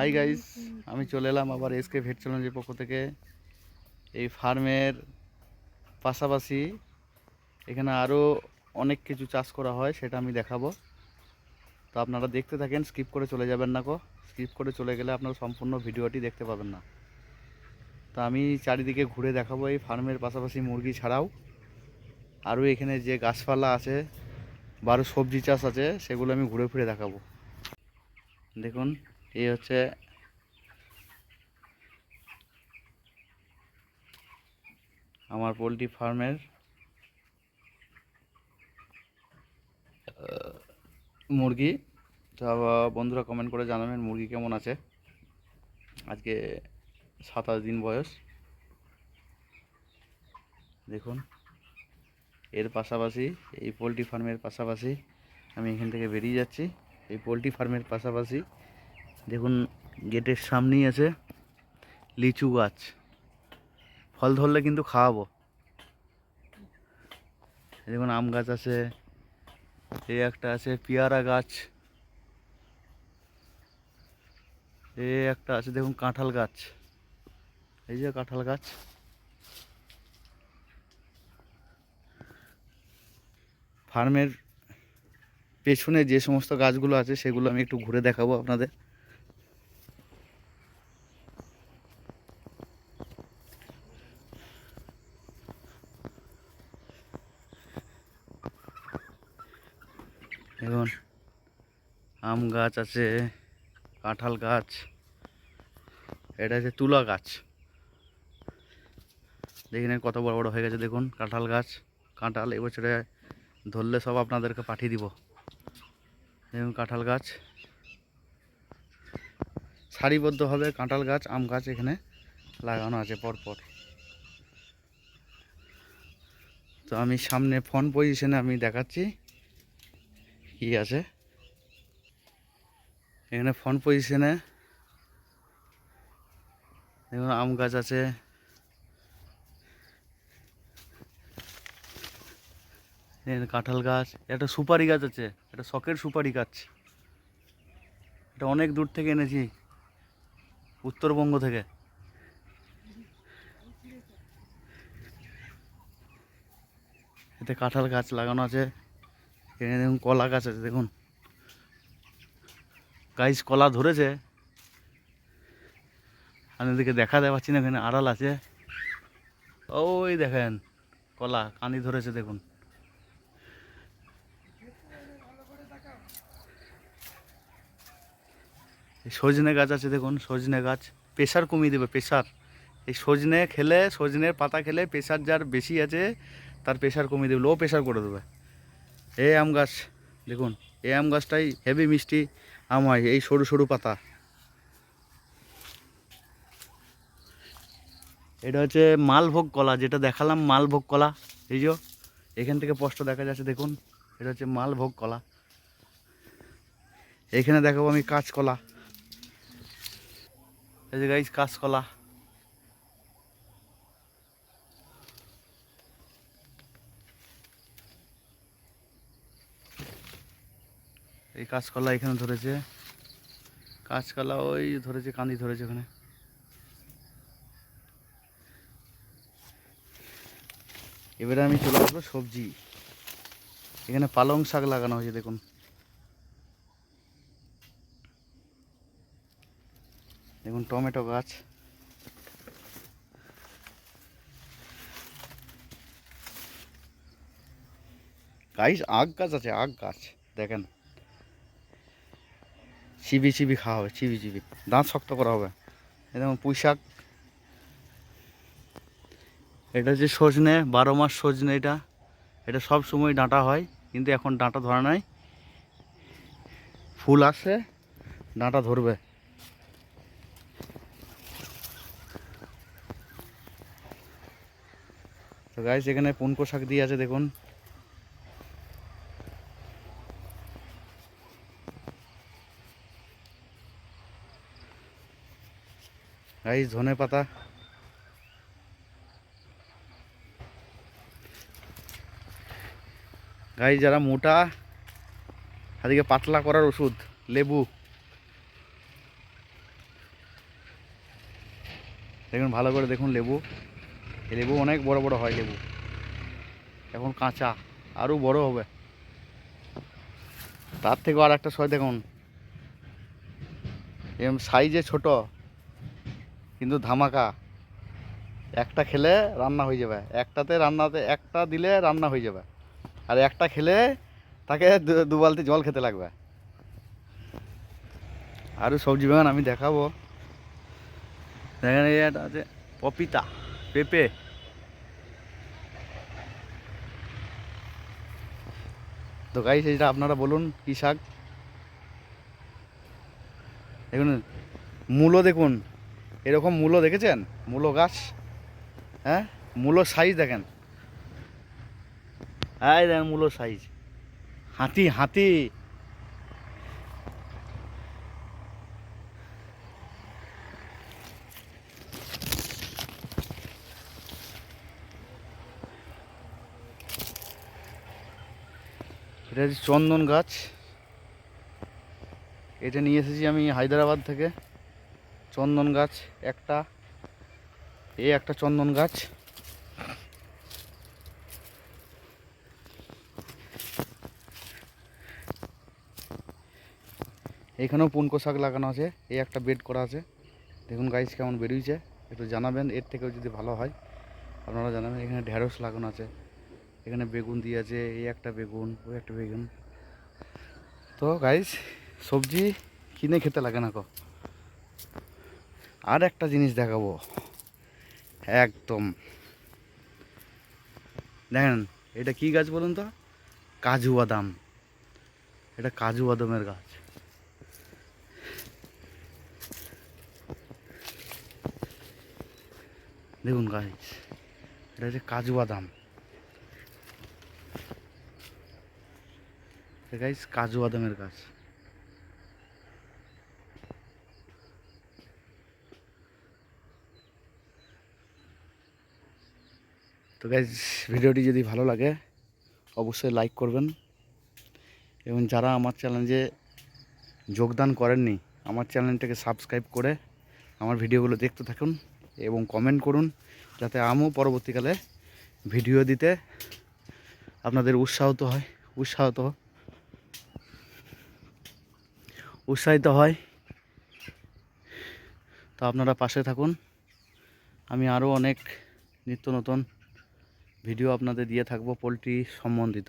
Hi guys আমি চলে এলাম আবার এসকে ভেট চ্যালেঞ্জের পক্ষ থেকে। এই ফার্মের পাশাপাশি এখানে আরও অনেক কিছু চাষ করা হয়, সেটা আমি দেখাবো। তো আপনারা দেখতে থাকেন স্কিপ করে চলে যাবেন না কো স্কিপ করে চলে গেলে আপনারা সম্পূর্ণ ভিডিওটি দেখতে পাবেন না। তো আমি চারিদিকে ঘুরে দেখাবো এই ফার্মের পাশাপাশি মুরগি ছাড়াও। আরও এখানে যে গাছপালা আছে বা আরও সবজি চাষ আছে, সেগুলো আমি ঘুরে ফিরে দেখাবো। দেখুন এই হচ্ছে আমার পোলট্রি ফার্মের মুরগি। তো বন্ধুরা কমেন্ট করে জানাবেন মুরগি কেমন আছে? আজকে সাতাশ দিন বয়স। দেখুন, এর পাশাপাশি, এই পোলট্রি ফার্মের পাশাপাশি আমি এখান থেকে বেরিয়ে যাচ্ছি। এই পোলট্রি ফার্মের পাশাপাশি দেখুন, গেটের সামনেই আছে লিচু গাছ। ফল ধরলে কিন্তু খাওয়াবো। দেখুন, আম গাছ আছে এই একটা আছে, পেয়ারা গাছ। এই একটা আছে, দেখুন, কাঁঠাল গাছ। এই যে কাঁঠাল গাছ। ফার্মের পেছনে যে সমস্ত গাছগুলো আছে, সেগুলো আমি একটু ঘুরে দেখাবো আপনাদের। দেখুন আম গাছ আছে, কাঁঠাল গাছ, এটা হচ্ছে তুলা গাছ। দেখুন কত বড় বড় হয়ে গেছে দেখুন কাঁঠাল গাছ। কাঁঠাল এবছরে ধরলে সব আপনাদেরকে পাঠিয়ে দিব। দেখুন কাঁঠাল গাছ। সারিবদ্ধভাবে কাঁঠাল গাছ, আম গাছ এখানে লাগানো আছে পরপর। তো আমি সামনে ফোন পজিশনে আমি দেখাচ্ছি। কি আছে? এখানে ফোন পজিশনে দেখুন, আম গাছ আছে। কাঁঠাল গাছ, একটা সুপারি গাছ আছে, একটা শখের সুপারি গাছ। এটা অনেক দূর থেকে এনেছি, উত্তরবঙ্গ থেকে। এতে কাঁঠাল গাছ লাগানো আছে। এখানে দেখুন কলা গাছ আছে, দেখুন। গাইস কলা ধরেছে। আমি এদিকে দেখা দেওয়া পাচ্ছি না, এখানে আড়াল আছে। ওই দেখেন, কলা, কানি ধরেছে, দেখুন। এই সজনে গাছ আছে, দেখুন, সজনে গাছ। প্রেশার কমিয়ে দেবে প্রেশার এই সজনে খেলে, সজনের পাতা খেলে প্রেশার যার বেশি আছে, তার প্রেশার কমিয়ে দেবে লো প্রেশার করে দেবে। এই আম গাছ, দেখুন এই আম গাছটাই হেভি মিষ্টি আম হয় এই সরু সরু পাতা। এটা হচ্ছে মালভোগ কলা, যেটা দেখালাম মালভোগ কলা, এই যে, এখান থেকে স্পষ্ট দেখা যাচ্ছে, দেখুন, এটা হচ্ছে মালভোগ কলা। এখানে দেখাবো আমি কাঁচকলা। এই যে গাইজ কাঁচকলা। কাঁচকলা এখানে ধরেছে। কাঁচকলা ওই ধরেছে, কান্দি ধরেছে ওখানে। এবারে আমি চলে আসব সবজি। এখানে পালং শাক লাগানো হয়েছে, দেখুন। দেখুন, টমেটো গাছ। গাইস আখ গাছ আছে আখ গাছ। দেখেন। চিবি চিবি খাওয়া হবে, চিবি চিবি। দাঁত শক্ত করা হবে। এরকম পুঁই শাক এটা হচ্ছে সজনে, বারো মাস সজনে এটা। এটা সব সময় ডাঁটা হয়, কিন্তু এখন ডাঁটা ধরা নাই। ফুল আসে, ডাঁটা ধরবে। তো গাইস এখানে পুনকো শাক দিয়ে আছে, দেখুন। গাইস ধনে পাতা। গাইস যারা মোটা তাদেরকে পাতলা করার ওষুধ, লেবু। দেখুন, ভালো করে দেখুন লেবু। এই লেবু অনেক বড় বড় হয়, লেবু। এখন কাঁচা, আরও বড় হবে। তার থেকেও আর একটা সয় দেখুন। এরম সাইজে ছোট। কিন্তু ধামাকা। একটা খেলে রান্না হয়ে যাবে। একটাতে রান্নাতে একটা দিলে রান্না হয়ে যাবে। আর একটা খেলে তাকে দু- বালতি জল খেতে লাগবে। আরও সবজি বাগান আমি দেখাবো। দেখেন একটা আছে পপিতা, পেঁপে। তো গাইস সেটা আপনারা বলুন কী শাক? দেখুন, মূলো দেখুন। এরকম মূলো দেখেছেন? মূলো গাছ? হ্যাঁ? মূলো সাইজ দেখেন। এই দেখেন মূলো সাইজ হাতি হাতি। এটা চন্দন গাছ। এটা নিয়ে এসেছি আমি হায়দ্রাবাদ থেকে। চন্দন গাছ একটা এই একটা চন্দন গাছ। এইখানেও পুনকো শাক লাগানো আছে এই একটা বেড করা আছে। দেখুন গাছ কেমন বেরিয়েছে, একটু জানাবেন, এর থেকেও যদি ভালো হয়, আপনারা জানাবেন। এখানে ঢেঁড়স লাগানো আছে, এখানে বেগুন দিয়ে আছে এই একটা বেগুন ওই একটা বেগুন। তো গাইস সবজি কিনে খেতে লাগে না কো। আর একটা জিনিস দেখাবো। একদম। দেখেন, এটা কি গাছ বলুন তো? কাজু বাদাম। এটা কাজু বাদামের গাছ। দেখুন গাছ এটা হচ্ছে কাজু বাদাম। গাইস কাজু বাদামের গাছ। তো গাইজ ভিডিওটি যদি ভালো লাগে, অবশ্যই লাইক করবেন। এবং যারা আমার চ্যানেলে যোগদান করেননি, আমার চ্যানেলটাকে সাবস্ক্রাইব করে আমার ভিডিওগুলো দেখতে থাকুন এবং কমেন্ট করুন, যাতে আমিও পরবর্তীকালে ভিডিও দিতে আপনাদের উৎসাহিত হয়, উৎসাহিত উৎসাহিত হয়। তো আপনারা পাশে থাকুন। আমি আরও অনেক নিত্য নতুন ভিডিও আপনাদের দিয়ে থাকব পোলট্রি সম্বন্ধিত।